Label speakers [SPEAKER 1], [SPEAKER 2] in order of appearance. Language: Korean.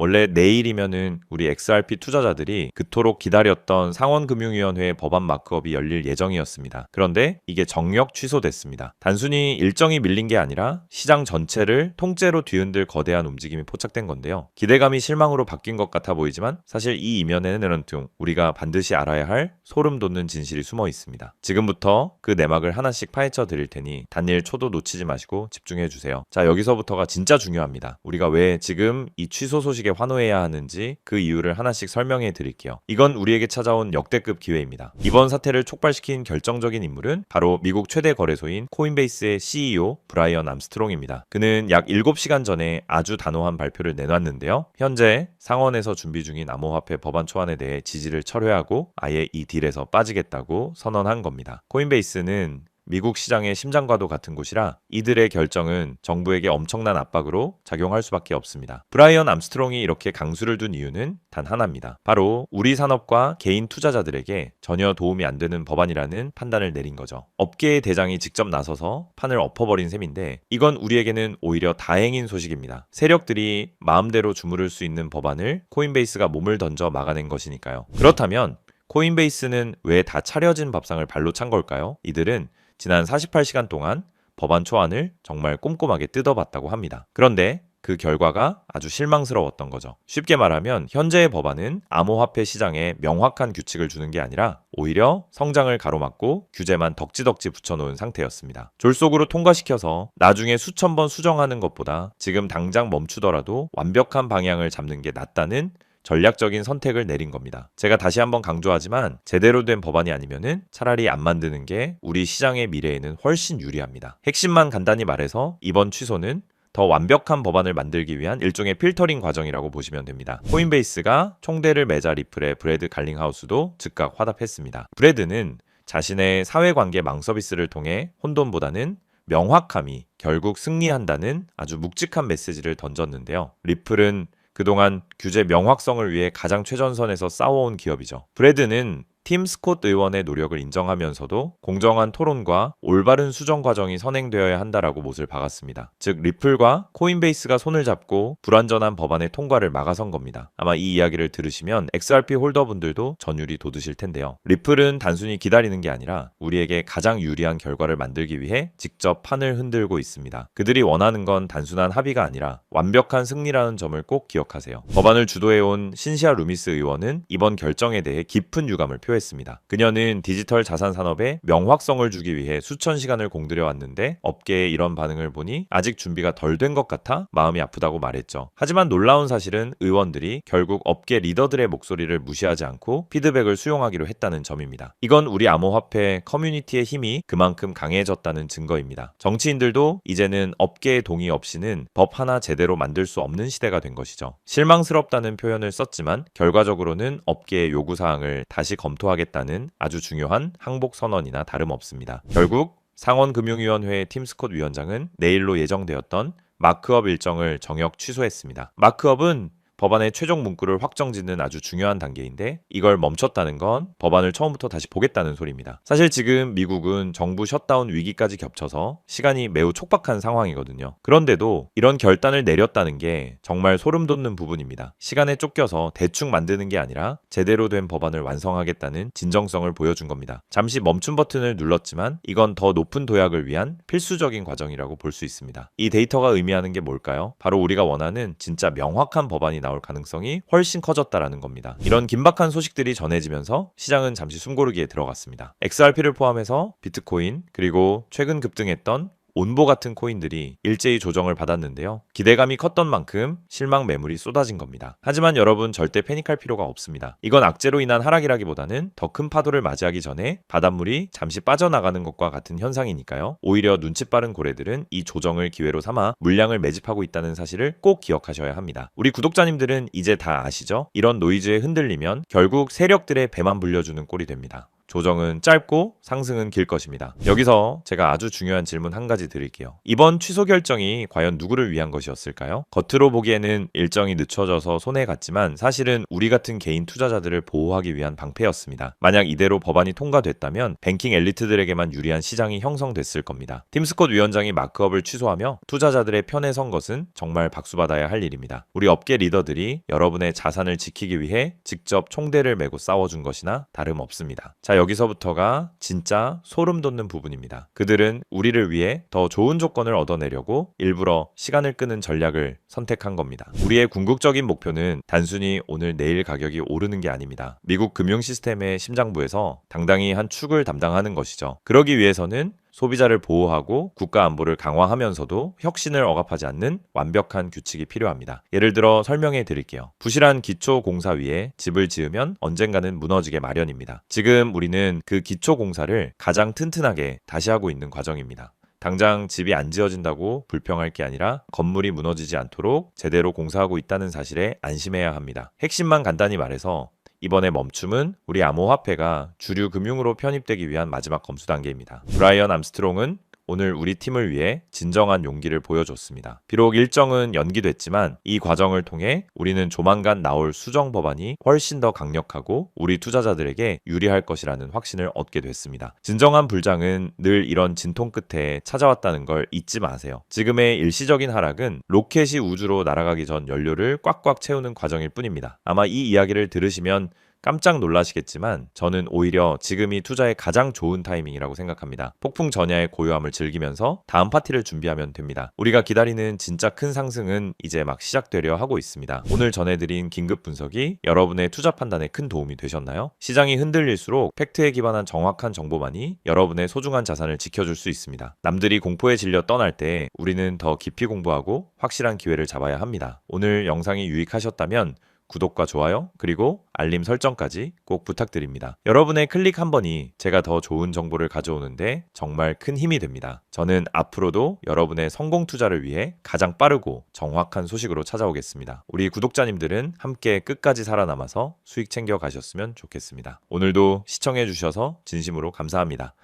[SPEAKER 1] 원래 내일이면은 우리 XRP 투자자들이 그토록 기다렸던 상원금융위원회 법안 마크업이 열릴 예정이었습니다. 그런데 이게 정력 취소됐습니다. 단순히 일정이 밀린 게 아니라 시장 전체를 통째로 뒤흔들 거대한 움직임이 포착된 건데요. 기대감이 실망으로 바뀐 것 같아 보이지만 사실 이 이면에는 중 우리가 반드시 알아야 할 소름 돋는 진실이 숨어 있습니다. 지금부터 그 내막을 하나씩 파헤쳐 드릴 테니 단일 초도 놓치지 마시고 집중해 주세요. 자, 여기서부터가 진짜 중요합니다. 우리가 왜 지금 이 취소 소식에 환호해야 하는지 그 이유를 하나씩 설명해 드릴게요. 이건 우리에게 찾아온 역대급 기회입니다. 이번 사태를 촉발시킨 결정적인 인물은 바로 미국 최대 거래소인 코인베이스의 CEO 브라이언 암스트롱입니다. 그는 약 7시간 전에 아주 단호한 발표를 내놨는데요. 현재 상원에서 준비 중인 암호화폐 법안 초안에 대해 지지를 철회하고 아예 이 딜에서 빠지겠다고 선언한 겁니다. 코인베이스는 미국 시장의 심장과도 같은 곳이라 이들의 결정은 정부에게 엄청난 압박으로 작용할 수밖에 없습니다. 브라이언 암스트롱이 이렇게 강수를 둔 이유는 단 하나입니다. 바로 우리 산업과 개인 투자자들에게 전혀 도움이 안 되는 법안이라는 판단을 내린 거죠. 업계의 대장이 직접 나서서 판을 엎어버린 셈인데 이건 우리에게는 오히려 다행인 소식입니다. 세력들이 마음대로 주무를 수 있는 법안을 코인베이스가 몸을 던져 막아낸 것이니까요. 그렇다면 코인베이스는 왜 다 차려진 밥상을 발로 찬 걸까요? 이들은 지난 48시간 동안 법안 초안을 정말 꼼꼼하게 뜯어봤다고 합니다. 그런데 그 결과가 아주 실망스러웠던 거죠. 쉽게 말하면 현재의 법안은 암호화폐 시장에 명확한 규칙을 주는 게 아니라 오히려 성장을 가로막고 규제만 덕지덕지 붙여놓은 상태였습니다. 졸속으로 통과시켜서 나중에 수천 번 수정하는 것보다 지금 당장 멈추더라도 완벽한 방향을 잡는 게 낫다는 전략적인 선택을 내린 겁니다. 제가 다시 한번 강조하지만 제대로 된 법안이 아니면은 차라리 안 만드는 게 우리 시장의 미래에는 훨씬 유리합니다. 핵심만 간단히 말해서 이번 취소는 더 완벽한 법안을 만들기 위한 일종의 필터링 과정이라고 보시면 됩니다. 코인베이스가 총대를 매자 리플의 브래드 갈링하우스도 즉각 화답했습니다. 브래드는 자신의 사회관계 망 서비스를 통해 혼돈보다는 명확함이 결국 승리한다는 아주 묵직한 메시지를 던졌는데요. 리플은 그동안 규제 명확성을 위해 가장 최전선에서 싸워온 기업이죠. 브래드는 팀 스콧 의원의 노력을 인정하면서도 공정한 토론과 올바른 수정 과정이 선행되어야 한다라고 못을 박았습니다. 즉 리플과 코인베이스가 손을 잡고 불완전한 법안의 통과를 막아선 겁니다. 아마 이 이야기를 들으시면 XRP 홀더분들도 전율이 돋으실 텐데요. 리플은 단순히 기다리는 게 아니라 우리에게 가장 유리한 결과를 만들기 위해 직접 판을 흔들고 있습니다. 그들이 원하는 건 단순한 합의가 아니라 완벽한 승리라는 점을 꼭 기억하세요. 법안을 주도해온 신시아 루미스 의원은 이번 결정에 대해 깊은 유감을 표했습니다. 했습니다. 그녀는 디지털 자산 산업에 명확성을 주기 위해 수천 시간을 공들여 왔는데 업계의 이런 반응을 보니 아직 준비가 덜 된 것 같아 마음이 아프다고 말했죠. 하지만 놀라운 사실은 의원들이 결국 업계 리더들의 목소리를 무시하지 않고 피드백을 수용하기로 했다는 점입니다. 이건 우리 암호화폐 커뮤니티의 힘이 그만큼 강해졌다는 증거입니다. 정치인들도 이제는 업계의 동의 없이는 법 하나 제대로 만들 수 없는 시대가 된 것이죠. 실망스럽다는 표현을 썼지만 결과적으로는 업계의 요구사항을 다시 검토 검토하겠다는 아주 중요한 항복 선언이나 다름없습니다. 결국 상원금융위원회의 팀스콧 위원장은 내일로 예정되었던 마크업 일정을 정역 취소했습니다. 마크업은 법안의 최종 문구를 확정짓는 아주 중요한 단계인데 이걸 멈췄다는 건 법안을 처음부터 다시 보겠다는 소리입니다. 사실 지금 미국은 정부 셧다운 위기까지 겹쳐서 시간이 매우 촉박한 상황이거든요. 그런데도 이런 결단을 내렸다는 게 정말 소름 돋는 부분입니다. 시간에 쫓겨서 대충 만드는 게 아니라 제대로 된 법안을 완성하겠다는 진정성을 보여준 겁니다. 잠시 멈춤 버튼을 눌렀지만 이건 더 높은 도약을 위한 필수적인 과정이라고 볼 수 있습니다. 이 데이터가 의미하는 게 뭘까요? 바로 우리가 원하는 진짜 명확한 법안이 나올 나올 가능성이 훨씬 커졌다라는 겁니다. 이런 긴박한 소식들이 전해지면서 시장은 잠시 숨고르기에 들어갔습니다. XRP를 포함해서 비트코인 그리고 최근 급등했던 온보 같은 코인들이 일제히 조정을 받았는데요. 기대감이 컸던 만큼 실망 매물이 쏟아진 겁니다. 하지만 여러분 절대 패닉할 필요가 없습니다. 이건 악재로 인한 하락이라기보다는 더 큰 파도를 맞이하기 전에 바닷물이 잠시 빠져나가는 것과 같은 현상이니까요. 오히려 눈치 빠른 고래들은 이 조정을 기회로 삼아 물량을 매집하고 있다는 사실을 꼭 기억하셔야 합니다. 우리 구독자님들은 이제 다 아시죠? 이런 노이즈에 흔들리면 결국 세력들의 배만 불려주는 꼴이 됩니다. 조정은 짧고 상승은 길 것입니다. 여기서 제가 아주 중요한 질문 한 가지 드릴게요. 이번 취소 결정이 과연 누구를 위한 것이었을까요? 겉으로 보기에는 일정이 늦춰져서 손해 갔지만 사실은 우리 같은 개인 투자자들을 보호하기 위한 방패였습니다. 만약 이대로 법안이 통과됐다면 뱅킹 엘리트들에게만 유리한 시장이 형성됐을 겁니다. 팀스콧 위원장이 마크업을 취소하며 투자자들의 편에 선 것은 정말 박수받아야 할 일입니다. 우리 업계 리더들이 여러분의 자산을 지키기 위해 직접 총대를 메고 싸워준 것이나 다름없습니다. 자, 여기서부터가 진짜 소름 돋는 부분입니다. 그들은 우리를 위해 더 좋은 조건을 얻어내려고 일부러 시간을 끄는 전략을 선택한 겁니다. 우리의 궁극적인 목표는 단순히 오늘 내일 가격이 오르는 게 아닙니다. 미국 금융 시스템의 심장부에서 당당히 한 축을 담당하는 것이죠. 그러기 위해서는 소비자를 보호하고 국가 안보를 강화하면서도 혁신을 억압하지 않는 완벽한 규칙이 필요합니다. 예를 들어 설명해 드릴게요. 부실한 기초 공사 위에 집을 지으면 언젠가는 무너지게 마련입니다. 지금 우리는 그 기초 공사를 가장 튼튼하게 다시 하고 있는 과정입니다. 당장 집이 안 지어진다고 불평할 게 아니라 건물이 무너지지 않도록 제대로 공사하고 있다는 사실에 안심해야 합니다. 핵심만 간단히 말해서 이번에 멈춤은 우리 암호화폐가 주류 금융으로 편입되기 위한 마지막 검수 단계입니다. 브라이언 암스트롱은 오늘 우리 팀을 위해 진정한 용기를 보여줬습니다. 비록 일정은 연기됐지만 이 과정을 통해 우리는 조만간 나올 수정 법안이 훨씬 더 강력하고 우리 투자자들에게 유리할 것이라는 확신을 얻게 됐습니다. 진정한 불장은 늘 이런 진통 끝에 찾아왔다는 걸 잊지 마세요. 지금의 일시적인 하락은 로켓이 우주로 날아가기 전 연료를 꽉꽉 채우는 과정일 뿐입니다. 아마 이 이야기를 들으시면 깜짝 놀라시겠지만 저는 오히려 지금이 투자의 가장 좋은 타이밍이라고 생각합니다. 폭풍 전야의 고요함을 즐기면서 다음 파티를 준비하면 됩니다. 우리가 기다리는 진짜 큰 상승은 이제 막 시작되려 하고 있습니다. 오늘 전해드린 긴급 분석이 여러분의 투자 판단에 큰 도움이 되셨나요? 시장이 흔들릴수록 팩트에 기반한 정확한 정보만이 여러분의 소중한 자산을 지켜줄 수 있습니다. 남들이 공포에 질려 떠날 때 우리는 더 깊이 공부하고 확실한 기회를 잡아야 합니다. 오늘 영상이 유익하셨다면 구독과 좋아요, 그리고 알림 설정까지 꼭 부탁드립니다. 여러분의 클릭 한 번이 제가 더 좋은 정보를 가져오는데 정말 큰 힘이 됩니다. 저는 앞으로도 여러분의 성공 투자를 위해 가장 빠르고 정확한 소식으로 찾아오겠습니다. 우리 구독자님들은 함께 끝까지 살아남아서 수익 챙겨 가셨으면 좋겠습니다. 오늘도 시청해 주셔서 진심으로 감사합니다.